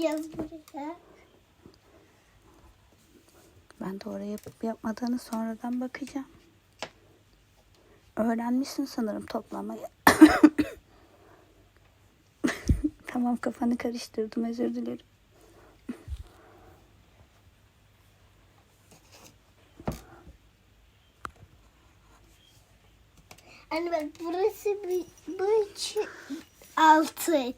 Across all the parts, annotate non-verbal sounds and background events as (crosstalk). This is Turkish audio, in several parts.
yazacağız buraya. Ben de oraya yapıp yapmadığını sonradan bakacağım. Öğrenmişsin sanırım toplamayı. (coughs) tamam kafanı karıştırdım özür dilerim. Anne bak burası bir, bu üç altı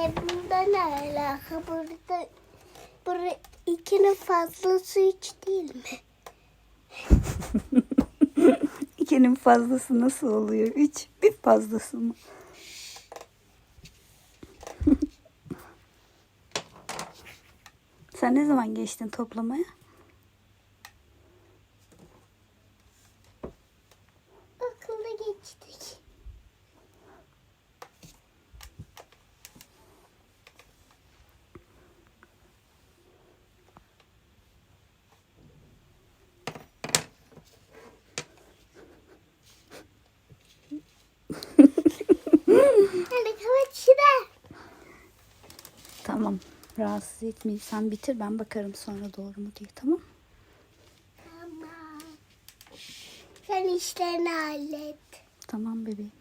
Ee, bunda ne alaka? Burada, burada ikinin fazlası üç değil mi? (laughs) İkinin fazlası nasıl oluyor? Üç bir fazlası mı? (laughs) Sen ne zaman geçtin toplamaya? Tamam. Rahatsız etmeyin. Sen bitir ben bakarım sonra doğru mu diye tamam Tamam. Sen işlerini hallet. Tamam bebeğim.